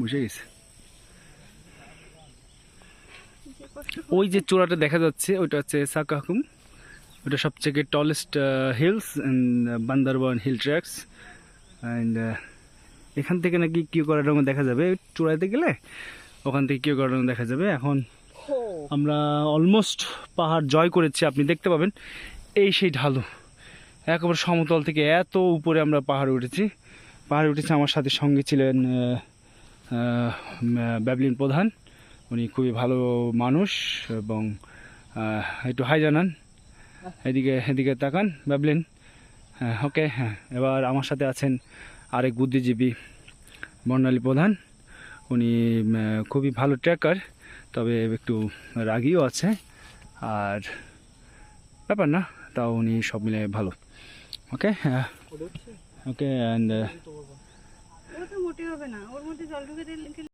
বুঝে গেছে। ওই যে চূড়াটা দেখা যাচ্ছে, ওইটা হচ্ছে সাকাহুম ওটা সবথেকে tallest hills Bandarban hill tracks and এখান থেকে নাকি কিউ করার দেখা যাবে। চূড়াতে গেলে ওখান থেকে কিউ করার দেখা যাবে। এখন আমরা অলমোস্ট পাহাড় জয় করেছি, আপনি দেখতে পাবেন। এই সেই ঢালু। একেবারে সমতল থেকে এত উপরে আমরা পাহাড়ে উঠেছি। পাহাড়ে উঠেছি, আমার সাথে সঙ্গে ছিলেন ব্যাবলিন প্রধান। উনি খুবই ভালো মানুষ এবং একটু হাই জানান। এদিকে এদিকে তাকান ব্যাবলিন। হ্যাঁ ওকে হ্যাঁ। এবার আমার সাথে আছেন আরেক বুদ্ধিজীবী বর্ণালী প্রধান। উনি খুবই ভালো ট্র্যাকার তবে একটু রাগিও আছে। আর ব্যাপার না তাও উনি সব মিলে ভালো। ওকে হ্যাঁ। ওকে অ্যান্ড না ওর মধ্যে জল ঢুকে দিলে